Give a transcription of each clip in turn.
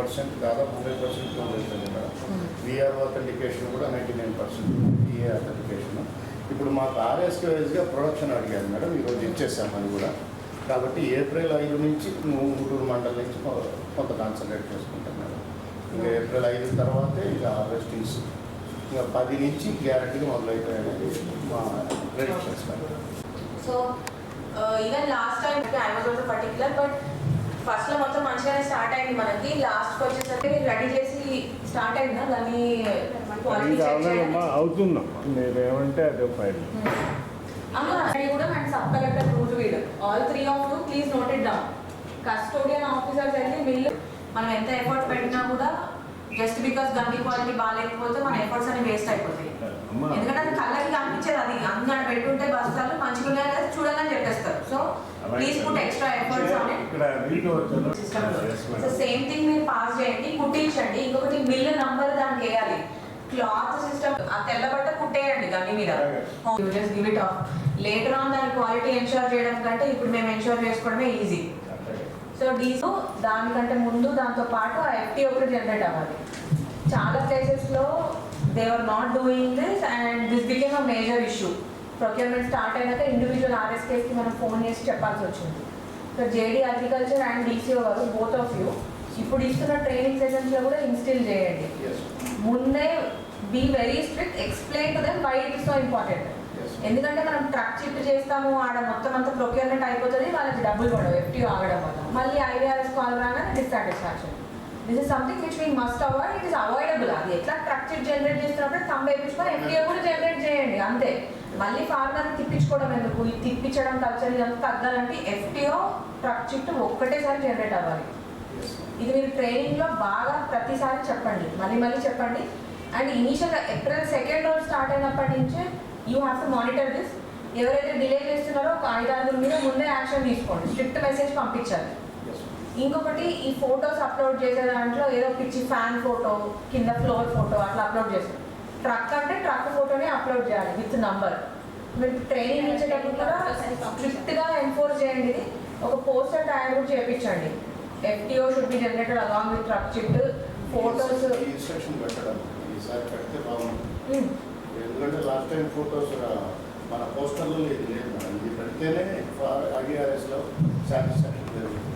Percent దాదాపు hundred percent close అవుతుంది madam. V R authentication కూడా ninety nine percent E A authentication ఇప్పుడు మాకు ఆర్ఎస్కే వైజ్గా ప్రొడక్షన్ అడిగారు మేడం ఈరోజు ఇచ్చేసాం అది కూడా. కాబట్టి ఏప్రిల్ ఐదు నుంచి గుంటూరు మండలం నుంచి కొంత కాన్సన్ట్రేట్ చేసుకుంటాం మేడం. ఇంకా ఏప్రిల్ ఐదు తర్వాతే ఇక హార్వెస్టింగ్స్ ఇంకా పది నుంచి గ్యారంటీగా అనేది మా predictions madam. So even last time I was also particular but ఫస్ట్లో మొత్తం మంచిగానే స్టార్ట్ అయింది మనకి. లాస్ట్ వచ్చేసరికి రెడీ చేసి స్టార్ట్ అయిందా? దాన్ని అవుతుందమ్మా. ఏమంటే అదే ఫైల్ కూడా అండ్ సబ్ కలెక్టర్ రూట్ weed. All three of you please note it down custodian officers అయితే మిల్లు మనం ఎంత ఎఫర్ట్ పెట్టినా కూడా జస్ట్ బికాస్ గండి క్వాలిటీ బాగాలేకపోతే మన ఎఫర్ట్స్ అన్ని వేస్ట్ అయిపోతాయి. ఎందుకంటే అది కళ్ళకి కనిపించేది అది. అందరు పెట్టుంటే బస్తాలు మంచిగా ఉన్నాయి కదా చూడగానే చెప్పేస్తారు so please put extra efforts on it so same thing మీరు పాస్ చేయండి కుట్టించండి. ఇంకొకటి మిల్ నంబర్ దానికి వేయాలి. క్లాత్ సిస్టమ్ ఆ తెల్లబట్ట కుట్టేయండి గని మీద. Just give it off later on దాని క్వాలిటీ ఎన్షూర్ చేయడం కంటే ఇప్పుడు మేము ఎన్షూర్ చేసుకోవడమే ఈజీ సో డీసో దానికంటే ముందు దాంతో పాటు ఆ ఎఫ్టీ ఒకటి జనరేట్ అవ్వాలి. చాలా ప్లేసెస్లో they are not doing this and this became a major issue procurement start అయినాక ఇండివిజువల్ ఆర్ఎస్కేస్కి మనం ఫోన్ చేసి చెప్పాల్సి వచ్చింది. So J D agriculture and D C O గారు బోత్ ఆఫ్ యూ ఇప్పుడు ఇస్తున్న ట్రైనింగ్ సెషన్స్లో కూడా ఇన్స్టిల్ చేయండి. ముందే be very strict explain to them why it so important ఎందుకంటే మనం ట్రక్ చిప్ చేస్తాము ఆడ మొత్తం అంతా ప్రొక్యూర్మెంట్ అయిపోతుంది వాళ్ళకి డబ్బులు పడవు ఎఫ్టీ ఆగడం వల్ల. మళ్ళీ I V R S call రాగానే dissatisfaction this is something which we must avoid it is avoidable అది ఎట్లా ట్రక్ చిప్ జనరేట్ చేస్తున్నప్పుడు తంబ వేయించుకొని ఎఫ్టీఓ కూడా జనరేట్ చేయండి అంతే. మళ్ళీ ఫార్మర్ తిప్పించుకోవడం ఎందుకు? ఇది తిప్పించడం కల్చర్ ఇదంతా తగ్గాలంటే ఎఫ్టీఓ ట్రక్ చుట్టూ ఒక్కటేసారి జనరేట్ అవ్వాలి. ఇది మీరు ట్రైనింగ్లో బాగా ప్రతిసారి చెప్పండి. మళ్ళీ మళ్ళీ చెప్పండి. అండ్ ఇనీషియల్గా ఏప్రిల్ సెకండ్ రోజు స్టార్ట్ అయినప్పటి నుంచి you have to monitor this. ఎవరైతే డిలే చేస్తున్నారో ఒక ఐదారుగురు మీద ముందే యాక్షన్ తీసుకోండి. స్ట్రిక్ట్ మెసేజ్ పంపించాలి. ఇంకొకటి ఈ ఫొటోస్ అప్లోడ్ చేసే దాంట్లో ఏదో పిచ్చి ఫ్యాన్ ఫోటో కింద ఫ్లోర్ ఫోటో అట్లా అప్లోడ్ చేస్తారు. ట్రక్ అంటే ట్రక్ ఫోటోనే అప్లోడ్ చేయాలి విత్ నంబర్. మీరు ట్రైనింగ్ ఇచ్చేటప్పుడు కూడా స్ట్రిక్ట్గా ఎన్ఫోర్స్ చేయండి. ఇది ఒక పోస్టర్ తయారు కూడా చేయించండి F T O should be generated along with truck chit photos instruction పెట్టడం. ఈసారి పెడితే బాగుంటుంది. ఎందుకంటే లాస్ట్ టైం ఫొటోస్ మన పోస్టర్లో ఇది లేదు మేడం. ఇది పెడితేనే ఐఆర్ఎస్లో సాటిస్ఫాక్షన్ జరుగుతుంది.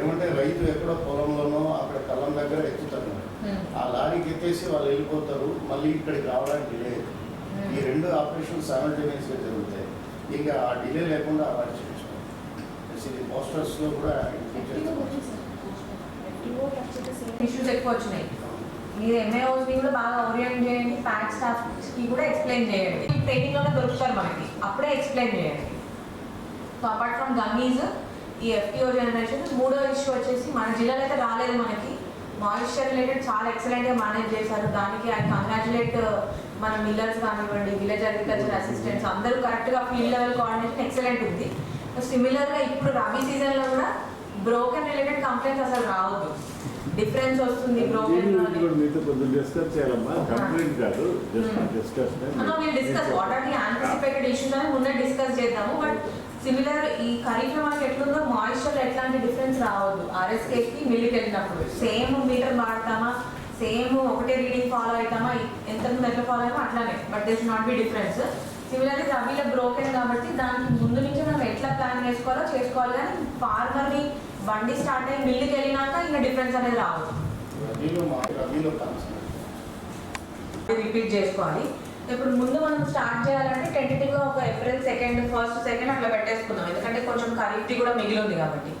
ఏమంటే రైతు ఎక్కడో పొలంలోనో అక్కడ కళ్ళం దగ్గర ఎత్తుతారు లారీకి ఎత్తేసి వాళ్ళు వెళ్ళిపోతారు మళ్ళీ ఇక్కడికి రావడానికి డిలే. ఈ రెండు ఆపరేషన్ సైమల్టేనియస్గా జరుగుతాయి. ఇంకా ఆ డిలే లేకుండా అవాయిడ్ చేయించుకోవాలి ఇది పోస్టర్స్లో కూడా. ఇష్యూస్ ఎక్కువ వచ్చినాయి. మీరు ఎంఏఓస్ని కూడా బాగా ఓరియంట్ చేయండి. ప్యాక్ స్టాఫ్కి కూడా ఎక్స్ప్లెయిన్ చేయండి. ట్రైనింగ్లోనే దొరుకుతారు మనకి. అప్పుడే ఎక్స్ప్లెయిన్ చేయండి. సో అపార్ట్ ఫ్రమ్ గమ్మీస్ ఈ ఎఫ్టీఓ జనరేషన్ మూడో ఇష్యూ వచ్చేసి మన జిల్లాలో అయితే రాలేదు మనకి. మాయిశ్చర్ రిలేటెడ్ చాలా ఎక్సలెంట్గా మేనేజ్ చేశారు. దానికి ఐ కంగ్రాచులేట్ మన మిల్లర్స్ కానివ్వండి విలేజ్ అగ్రికల్చర్ అసిస్టెంట్స్ అందరూ కరెక్ట్గా ఫీల్డ్ లెవెల్ కోఆర్డినేషన్ ఎక్సలెంట్ ఉంది. సిమిలర్గా ఇప్పుడు రబీ సీజన్లో కూడా బ్రోకెన్ రిలేటెడ్ కంప్లైంట్స్ అసలు రావద్దు. డిఫరెన్స్ వస్తుంది బ్రోకెన్ డిస్కస్ చేయాలమ్మా. కంప్లీట్ కాదు. Just. Discuss what are the anticipated issues అని ముందే డిస్కస్ చేద్దాము. బట్ సిమిలర్ ఈ ఖరీఫ్లో మనకి ఎట్లుందో మాయిశ్చర్ ఎట్లాంటి డిఫరెన్స్ రావద్దు. ఆర్ఎస్కేకి మిల్లికి వెళ్ళినప్పుడు సేమ్ మీటర్ వాడతామా? సేమ్ ఒకటే రీడింగ్ ఫాలో అవుతామా? ఎంత ఎట్లా ఫాలో అయ్యామో అట్లానే but this not be difference similarly రబీలో బ్రోకెన్ కాబట్టి దానికి ముందు నుంచి మనం ఎట్లా ప్లాన్ చేసుకోవాలో చేసుకోవాలి. కానీ ఫార్మర్ని బండి స్టార్ట్ అయ్యి మిల్లుకి వెళ్ళినాక ఇంకా డిఫరెన్స్ అనేది రావద్దు. రిపీట్ చేసుకోవాలి. ఇప్పుడు ముందు మనం స్టార్ట్ చేయాలంటే టెంటేటివ్గా ఒక ఏప్రిల్ సెకండ్ ఫస్ట్ సెకండ్ అట్లా పెట్టేసుకుందాం. ఎందుకంటే కొంచెం కరెక్ట్ కూడా మిగిలి ఉంది కాబట్టి.